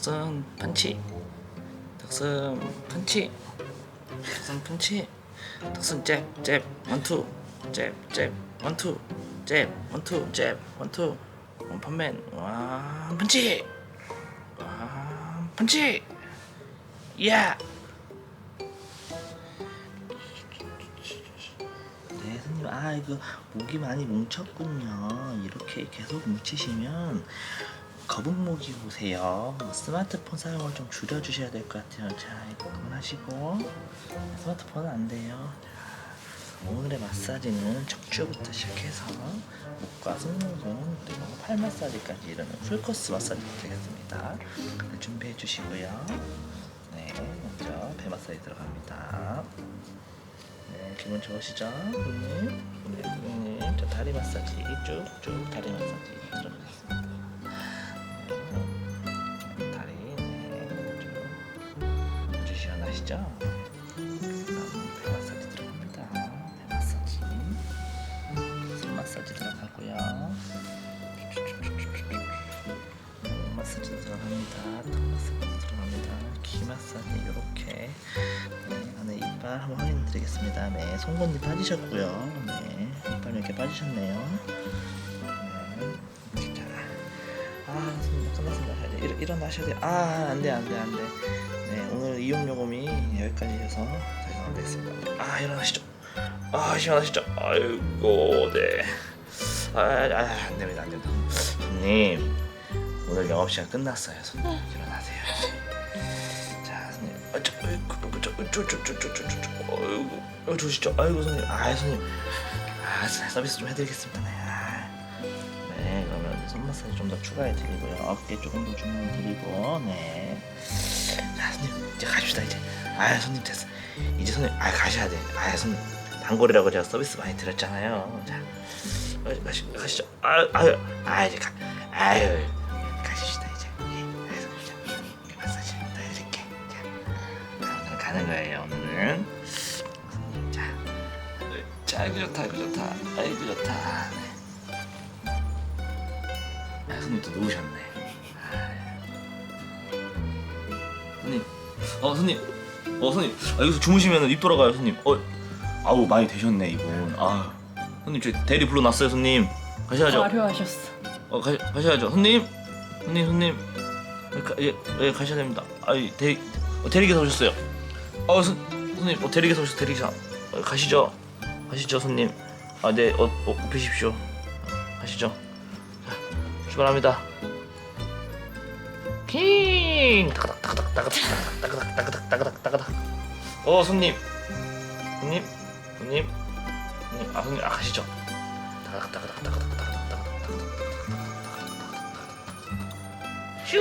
닭슴 펀치. 닭슴 펀치. 닭슴 펀치. 닭슴 잽잽 원투. 잽잽 원투. 잽 원투 잽 원투. 원펀맨. 와 펀치. 와 펀치. 야! yeah. 선생님, 아, 이거 목이 많이 뭉쳤군요. 이렇게 계속 뭉치시면 거북목이 오세요. 뭐 스마트폰 사용을 좀 줄여주셔야 될 것 같아요. 자, 이거 그만하시고 스마트폰은 안 돼요. 자, 오늘의 마사지는 척추부터 시작해서 목과 승모근 팔 마사지까지 이루는 풀코스 마사지 되겠습니다. 네, 준비해 주시고요. 네, 먼저 배 마사지 들어갑니다. 네, 기분 좋으시죠? 네, 네, 네, 저 다리 마사지 쭉쭉 다리 마사지 들어가겠습니다. 네, 다리 네, 쭉 아주 시원하시죠? 다음 배 마사지 들어갑니다. 배 마사지, 손 마사지 들어가고요. 음, 마사지 들어갑니다. 턱 마사지 드리겠습니다. 네, 송곳니 빠지셨고요. 네, 이빨 이렇게 빠지셨네요. 네, 자, 아, 끝났습니다. 이제 일, 일어나셔야 돼요. 아, 안 돼, 안 돼, 안 돼. 네, 오늘 이용 요금이 여기까지여서 죄송하겠습니다. 아, 일어나시죠. 아, 시원하시죠? 아이고, 네. 아, 아, 안 됩니다, 안 됩니다. 손님, 오늘 영업시간 끝났어요. 손님, 일어나세요. 이제. 자, 손님. 아, 저, 저, 저, 저, 저, 저, 저, 저, 저, 아이고, 어, 좋으시죠? 아이고, 손님. 아, 손님. 아, 서비스 좀 해드리겠습니다. 네. 아, 네, 그러면 손 마사지 좀 더 추가해 드리고요. 어깨 조금 더 주문 드리고, 네. 자, 손님, 이제 가십시다, 이제. 아, 손님 됐어. 이제 손님, 아, 가셔야 돼. 아, 손님. 단골이라고 제가 서비스 많이 드렸잖아요. 자, 어, 가시, 가시죠. 아, 아유, 아, 이제 가, 아유, 아이고 좋다, 아이고 좋다, 아이고 좋다. 네. 아, 손님 또 누우셨네. 아. 손님, 어 손님, 어 손님, 아, 여기서 주무시면 입 돌아가요, 손님. 어, 아우 많이 되셨네 이분. 아, 손님 저 대리 불러놨어요, 손님. 가셔야죠. 화려하셨어. 어, 가, 가셔야죠, 손님. 손님, 손님. 예, 가, 예, 예, 가셔야 됩니다. 아, 대리, 어, 대리기사 오셨어요. 어, 손, 손님, 어, 대리기사 오셨어, 대리기사. 어, 가시죠. 하시죠 손님. 아네 어, 어, 엎으십시오. 하시죠. 자, 출발합니다. 킹! 따그닥따그닥따그닥따그닥따그닥따그닥. 어 손님. 손님 손님 손님. 아 손님 아 가시죠. 따그닥따그닥따그닥따그닥따그닥 슈